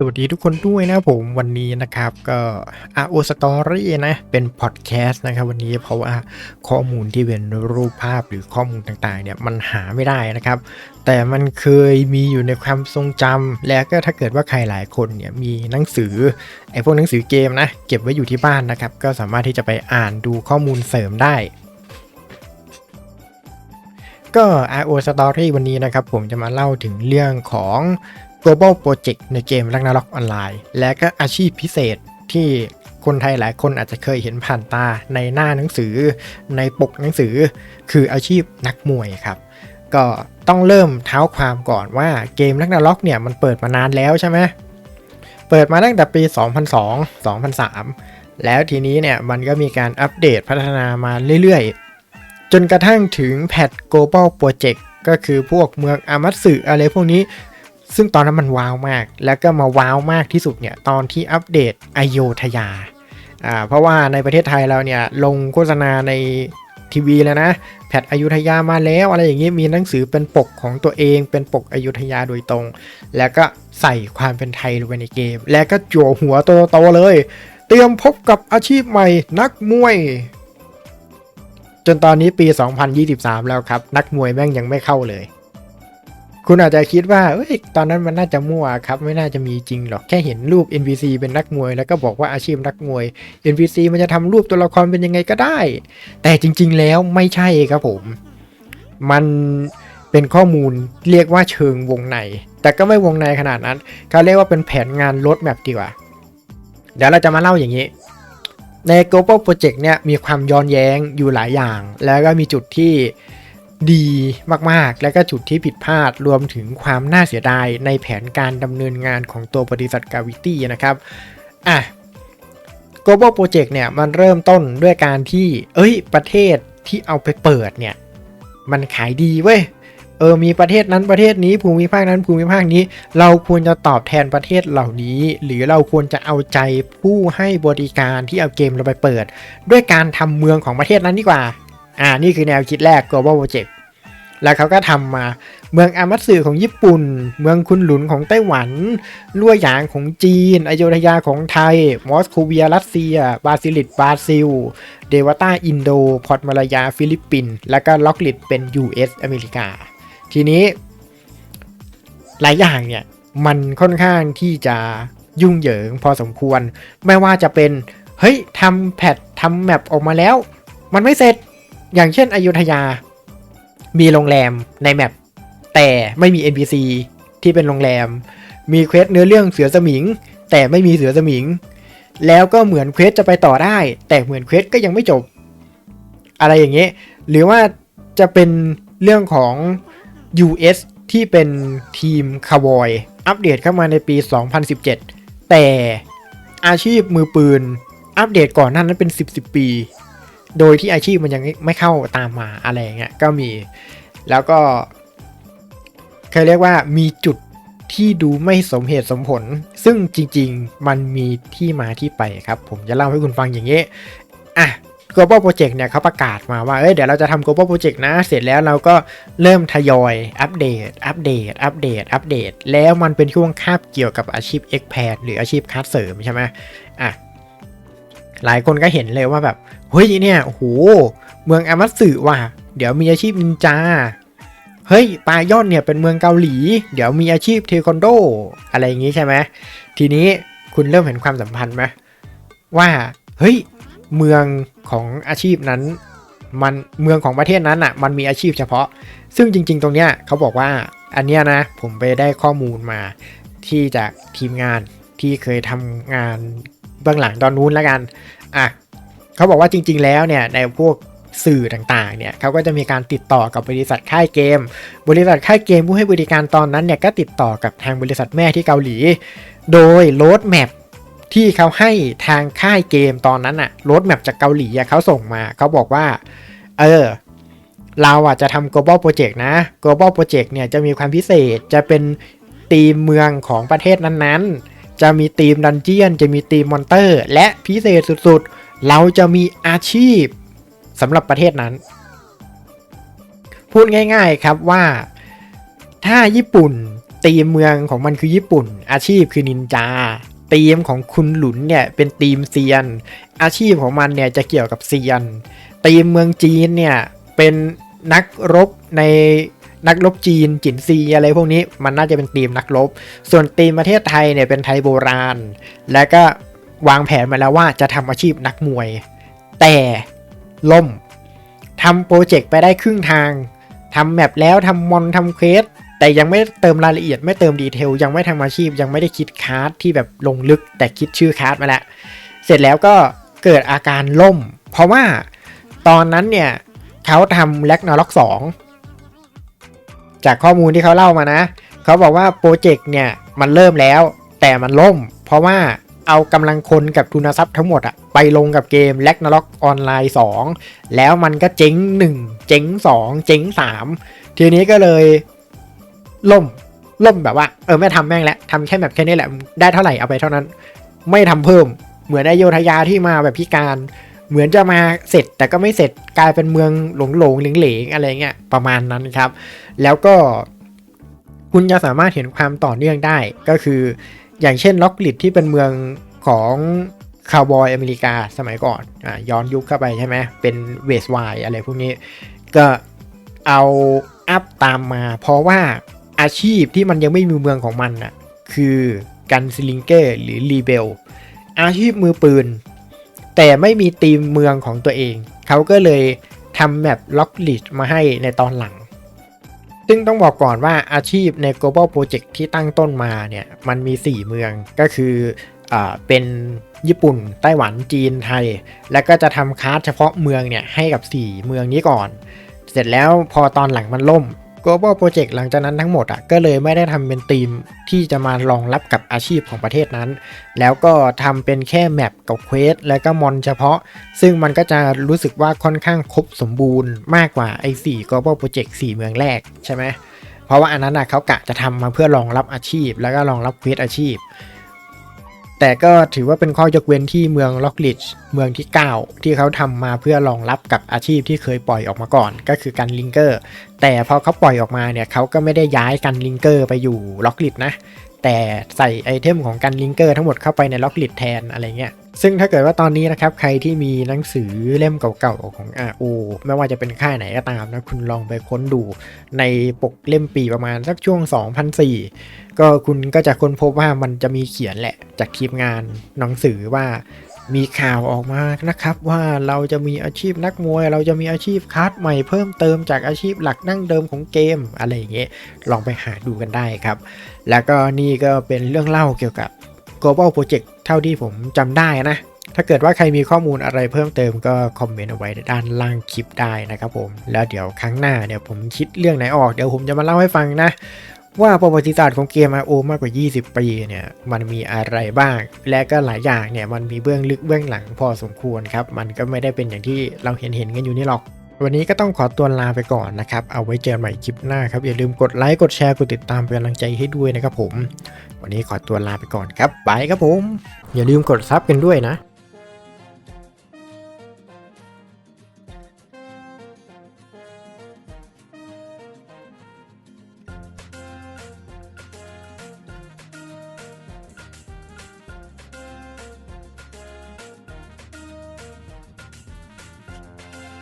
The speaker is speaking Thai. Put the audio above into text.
สวัสดีทุกคนด้วยนะผมวันนี้นะครับก็ RO Story นะ เป็นพอดแคสต์นะครับวันนี้เพราะว่าข้อมูลที่เป็นรูปภาพหรือข้อมูลต่างๆเนี่ยมันหาไม่ได้นะครับ แต่มันเคยมีอยู่ในความทรงจำแล้วก็ถ้าเกิดว่าใครหลายคนเนี่ยมีหนังสือไอ้พวกหนังสือเกมนะ เก็บไว้อยู่ที่บ้านนะครับ ก็สามารถที่จะไปอ่านดูข้อมูลเสริมได้ก็ RO Story วันนี้นะครับผมจะมาเล่าถึงเรื่องของ global project ในเกม Ragnarok ออนไลน์และก็อาชีพพิเศษที่คนไทยหลายคนอาจจะเคยเห็นผ่านตาในหน้าหนังสือ ในปกหนังสือ คืออาชีพนักมวยครับก็ต้องเริ่มเท้าความก่อนว่าเกม Ragnarok เนี่ยมันเปิดมานานแล้วใช่ไหมเปิดมาตั้งแต่ปี 2002 2003 แล้วทีนี้เนี่ยมันก็มีการอัปเดตพัฒนามาเรื่อยๆ จนกระทั่งถึงแพท global project ก็คือพวกเมืองอามัตสึอะไรพวกนี้ ซึ่งตอนนั้นมันว้าวมาก แล้วก็มาว้าวมากที่สุดเนี่ยตอนที่อัปเดตอโยธยาอ่าเพราะว่าในประเทศไทยเราเนี่ยลงโฆษณาในทีวีแล้วนะ แพทอยุธยามาแล้ว อะไรอย่างนี้มีหนังสือเป็นปกของตัวเองเป็นปกอยุธยาโดยตรง แล้วก็ใส่ความเป็นไทยลงไปในเกม แล้วก็จั่วหัวโตๆเลย เตรียมพบกับอาชีพใหม่นักมวย จนตอนนี้ปี 2023 แล้วครับ นักมวยแม่งยังไม่เข้าเลย คุณอาจจะคิดว่าเอ้ยตอนนั้นมันน่าจะมั่วครับ ไม่น่าจะมีจริงหรอก แค่เห็นรูป NPC เป็นนักมวย แล้วก็บอกว่าอาชีพนักมวย NPC มันจะทำรูปตัวละครเป็นยังไงก็ได้ แต่จริง ๆ แล้วไม่ใช่ครับผม มันเป็นข้อมูลเรียกว่าเชิงวงใน แต่ก็ไม่วงในขนาดนั้นเขาเรียกว่าเป็นแผนงานรถแมพดีกว่า เดี๋ยวเราจะมาเล่าอย่างนี้ ใน global project เนี่ยมีความย้อนแย้งอยู่หลายอย่าง แล้วก็มีจุดที่ ดีมากๆ และก็จุดที่ผิดพลาดรวมถึงความน่าเสียดายในแผนการดำเนินงานของตัวบริษัท Gravity นะครับอะ global project เนี่ยมันเริ่มต้นด้วยการที่ เอ้ย ประเทศที่เอาไปเปิดเนี่ย มันขายดีเว้ยเออมีประเทศนั้นประเทศนี้ภูมิภาคนั้นภูมิภาคนี้ เราควรจะตอบแทนประเทศเหล่านี้ หรือเราควรจะเอาใจผู้ให้บริการที่เอาเกมเราไปเปิด ด้วยการทำเมืองของประเทศนั้นดีกว่า อ่านี่คือแนวคิดแรก global project แล้วเขาก็ทำมาเมืองอามัตสึของญี่ปุ่น เมืองคุนหลุนของไต้หวันลั่วหยางของจีน อโยธยาของไทย มอสโคเวียรัสเซียบราซิลิตบราซิล เดวต้าอินโด พอร์ตมาลายาฟิลิปปินส์แล้วก็ล็อกลิดเป็น US อเมริกา ทีนี้ หลายอย่างเนี่ย มันค่อนข้างที่จะยุ่งเหยิงพอสมควร ไม่ว่าจะเป็น เฮ้ยทำแพททำแมปออกมาแล้ว มันไม่เสร็จ อย่างเช่นอยุธยา มีโรงแรมในแมปแต่ไม่มี NPC ที่เป็นโรงแรม มีเควสเนื้อเรื่องเสือสมิง แต่ไม่มีเสือสมิง แล้วก็เหมือนเควสจะไปต่อได้ แต่เหมือนเควสก็ยังไม่จบ อะไรอย่างเงี้ยหรือว่าจะเป็นเรื่องของ US ที่เป็นทีมคาวอย อัปเดตเข้ามาในปี 2017 แต่อาชีพมือปืน อัปเดตก่อนหน้านั้นเป็น 10 10 ปี โดยที่อาชีพมันยังไม่เข้าตามมาอะไรเงี้ยก็มีแล้วก็เคยเรียกว่ามีจุดที่ดูไม่สมเหตุสมผล ซึ่งจริงๆ มันมีที่มาที่ไปครับ ผมจะเล่าให้คุณฟังอย่างนี้อะ global project เนี่ยเขาประกาศมาว่า เอ้ย เดี๋ยวเราจะทำ global project นะ เสร็จแล้วเราก็เริ่มทยอยอัปเดต อัปเดต อัปเดต อัปเดต แล้วมันเป็นช่วงคาบเกี่ยวกับอาชีพ e x p a t หรืออาชีพคัสเสริมใช่ไหมอะ หลายคนก็เห็นเลยว่าแบบ เฮ้ยเนี่ยโอ้โหเมืองอามัตสึว่ะ เดี๋ยวมีอาชีพนินจา เฮ้ยปลายอนเนี่ยเป็นเมืองเกาหลี เดี๋ยวมีอาชีพเทควันโด อะไรอย่างงี้ใช่ไหมทีนี้คุณเริ่มเห็นความสัมพันธ์ไหมว่าเฮ้ยเมืองของอาชีพนั้นมันเมืองของประเทศนั้นอะมันมีอาชีพเฉพาะ ซึ่งจริง ๆ ตรงเนี้ยเขาบอกว่าอันเนี้ยนะผมไปได้ข้อมูลมาที่จากทีมงานที่เคยทำงานเบื้องหลังตอนนู้นแล้วกันอะ เขาบอกว่าจริง ๆ แล้วเนี่ยในพวกสื่อต่างๆ เนี่ยเขาก็จะมีการติดต่อกับบริษัทค่ายเกม บริษัทค่ายเกมผู้ให้บริการตอนนั้นเนี่ยก็ติดต่อกับทางบริษัทแม่ที่เกาหลี โดยโรดแมปที่เขาให้ทางค่ายเกมตอนนั้นอะโรดแมปจากเกาหลีเขาส่งมาเขาบอกว่า เออ เราอะจะทำ global project นะ global project เนี่ยจะมีความพิเศษจะเป็นธีมเมืองของประเทศนั้นๆ จะมีธีมดันเจียน จะมีธีมมอนเตอร์ และพิเศษสุดๆ เราจะมีอาชีพสำหรับประเทศนั้น พูดง่ายๆครับว่าถ้าญี่ปุ่นตีมเมืองของมันคือญี่ปุ่น อาชีพคือนินจาตีมของคุณหลุนเนี่ยเป็นตีมเซียน อาชีพของมันเนี่ยจะเกี่ยวกับเซียนตีมเมืองจีนเนี่ยเป็นนักรบในนักรบจีนจินซีอะไรพวกนี้มันน่าจะเป็นตีมนักรบ ส่วนตีมประเทศไทยเนี่ยเป็นไทยโบราณ และก็ วางแผนมาแล้วว่าจะทำอาชีพนักมวย แต่ล่มทำโปรเจกต์ไปได้ครึ่งทางทำแมปแล้วทำมอนทำเควสแต่ยังไม่เติมรายละเอียดไม่เติมดีเทลยังไม่ทำอาชีพยังไม่ได้คิดคาร์ดที่แบบลงลึก แต่คิดชื่อคาร์ดมาแล้วเสร็จแล้วก็เกิดอาการล่ม เพราะว่าตอนนั้นเนี่ยเขาทำแล็กนาล็อกสองจากข้อมูลที่เขาเล่ามานะ เขาบอกว่าโปรเจกต์เนี่ยมันเริ่มแล้วแต่มันล่ม เพราะว่า เอากำลังคนกับทุนทรัพย์ทั้งหมดอะไปลงกับเกม l a g n a r o k ออนไลน์ 2 แล้วมันก็เจ๊ง 1 เจ๊ง 2 เจ๊ง 3 ทีนี้ก็เลยล่มล่มแบบว่า เออไม่ทำแม่งแล้วทำแค่แบบแค่นี้แหละ ได้เท่าไหร่เอาไปเท่านั้น ไม่ทำเพิ่มเหมือนไอโยธยาที่มาแบบพิการ เหมือนจะมาเสร็จแต่ก็ไม่เสร็จกลายเป็นเมืองหลงหลงเหลงเหลงๆอะไรเงี้ยประมาณนั้นครับ แล้วก็คุณจะสามารถเห็นความต่อเนื่องได้ก็คือ อย่างเช่นล็อกลิดที่เป็นเมืองของคาวบอยอเมริกาสมัยก่อนอะย้อนยุคเข้าไปใช่ไหมเป็นเวสไวอะไรพวกนี้ ก็เอาอัพตามมา เพราะว่าอาชีพที่มันยังไม่มีเมืองของมันน่ะคือกันซิลิงเกอร์หรือรีเบลอาชีพมือปืน แต่ไม่มีทีมเมืองของตัวเอง เขาก็เลยทำแมปล็อกลิดมาให้ในตอนหลัง ซึ่งต้องบอกก่อนว่าอาชีพใน global project ที่ตั้งต้นมาเนี่ย มันมี 4 เมืองก็คืออเป็นญี่ปุ่น ไต้หวันจีนไทย แล้วก็จะทำคาร์ดเฉพาะเมืองเนี่ยให้กับ 4 เมืองนี้ก่อน เสร็จแล้วพอตอนหลังมันล่ม global project หลังจากนั้นทั้งหมดอะก็เลยไม่ได้ทำเป็นทีมที่จะมารองรับกับอาชีพของประเทศนั้น แล้วก็ทำเป็นแค่แมปกับเควสแล้วก็มอนเฉพาะ ซึ่งมันก็จะรู้สึกว่าค่อนข้างครบสมบูรณ์มากกว่าไอ้4 global project 4 เมืองแรกใช่ไหมเพราะว่าอันนั้นอะเขากะจะทำมาเพื่อรองรับอาชีพ แล้วก็รองรับเควสอาชีพ แต่ก็ถือว่าเป็นข้อยกเว้นที่เมืองล็อกลิชเมืองที่ 9 ที่เขาทำมาเพื่อรองรับกับอาชีพที่เคยปล่อยออกมาก่อน ก็คือการลิงเกอร์ แต่พอเขาปล่อยออกมาเนี่ยเขาก็ไม่ได้ย้ายการลิงเกอร์ไปอยู่ล็อกลิชนะ แต่ใส่ไอเทมของการลิงเกอร์ทั้งหมดเข้าไปในล็อกลิดแทนอะไรเงี้ยซึ่งถ้าเกิดว่าตอนนี้นะครับใครที่มีหนังสือเล่มเก่าๆของ RO ไม่ว่าจะเป็นค่ายไหนก็ตามนะคุณลองไปค้นดูในปกเล่มปีประมาณสักช่วง 2004 ก็คุณก็จะค้นพบว่ามันจะมีเขียนแหละจากทีมงานหนังสือว่า มีข่าวออกมานะครับว่าเราจะมีอาชีพนักมวย เราจะมีอาชีพคัสใหม่เพิ่มเติมจากอาชีพหลักดั้งเดิมของเกมอะไรอย่างเงี้ยลองไปหาดูกันได้ครับ แล้วก็นี่ก็เป็นเรื่องเล่าเกี่ยวกับ global project เท่าที่ผมจำได้นะ ถ้าเกิดว่าใครมีข้อมูลอะไรเพิ่มเติมก็คอมเมนต์เอาไว้ด้านล่างคลิปได้นะครับผมแล้วเดี๋ยวครั้งหน้าเนี่ยวผมคิดเรื่องไหนออกเดี๋ยวผมจะมาเล่าให้ฟังนะ ว่าประวัติศาสตร์ของเกม RO มากกว่า 20 ปีเนี่ยมันมีอะไรบ้าง และก็หลายอย่างเนี่ยมันมีเบื้องลึกเบื้องหลังพอสมควรครับ มันก็ไม่ได้เป็นอย่างที่เราเห็นเห็นกันอยู่นี่หรอก วันนี้ก็ต้องขอตัวลาไปก่อนนะครับ เอาไว้เจอใหม่คลิปหน้าครับ อย่าลืมกดไลค์กดแชร์กดติดตามเป็นกำลังใจให้ด้วยนะครับผม วันนี้ขอตัวลาไปก่อนครับบายครับผม อย่าลืมกดซับกันด้วยนะ